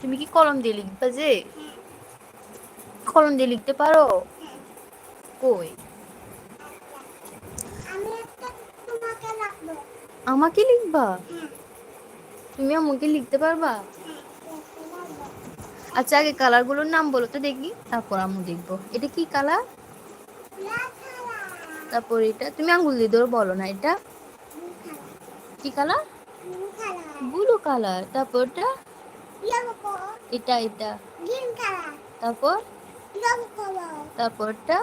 তুমি কি কলম দিয়ে লিখবা যে? কলম দিয়ে লিখতে পারো? কই? আমাকে লিখবা? তুমি আমাকে লিখতে পারবা? আচ্ছা আগে কালারগুলোর নাম বলো তো দেখি। তারপর আমি দেখব। এটা কি কালার? তারপর এটা তুমি আঙ্গুল দিয়ে ধরো বলো না এটা। কি কালার? ব্লু কালার তারপরটা কালার এটা এটা। গ্রিন কালার তারপর? তারপরটা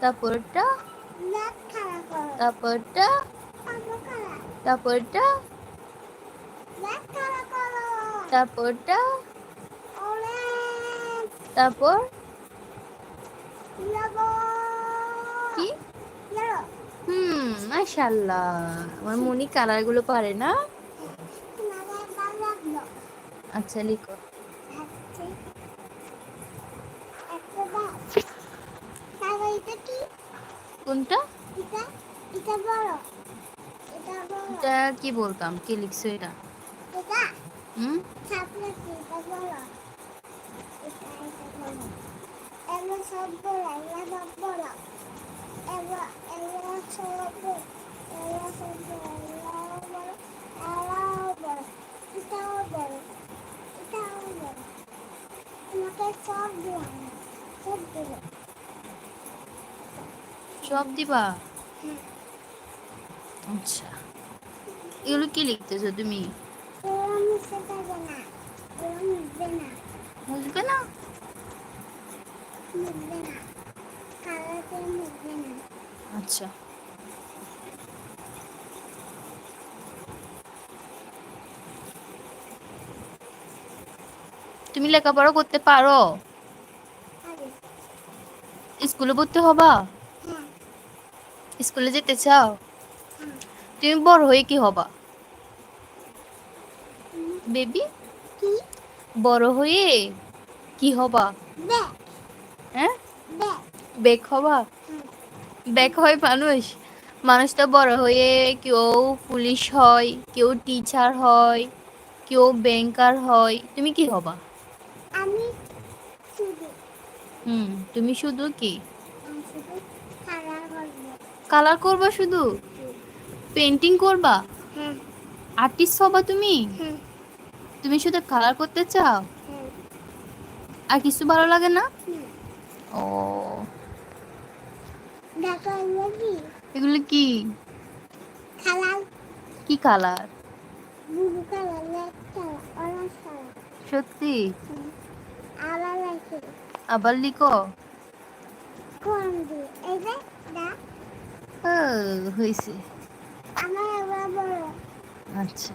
তারপরটা তারপরটা তারপরটা তারপরটা তারপর ইয়েলো কি? আমার মনি কালারগুলো পারে না? আচ্ছা লিখো। কি বলতাম? কি লিখছো এটা? হুম? সব এগুলো সব বড় এগুলো সব বড় এগুলো বড় এগুলো বড় এটাও বড় এটাও বড় তোমাকে সব দিবা? আচ্ছা। এগুলো কি লিখতেছো তুমি? বুঝবে না। আচ্ছা। তুমি লেখাপড়া করতে পারো। স্কুলে ভর্তি হবা? স্কুলে যেতে চাও? তুমি বড় হয়ে কি হবা? বেবি, বড় হয়ে কি হবা? হ্যাঁ? বেক হবা? বেক হয় মানুষ। মানুষ তো বড় হয়ে কেউ পুলিশ হয়, কেউ টিচার হয়, কেউ ব্যাংকার হয়। তুমি কি হবা? হুম তুমি শুধু কি? কালার করবা। শুধু? পেন্টিং করবা? আর্টিস্ট হবা তুমি? তুমি শুধু কালার করতে চাও? আর কিছু ভালো লাগে না? ও। এগুলো কি? কি? কালার সত্যি। আবার লিখো। হয়েছে আচ্ছা।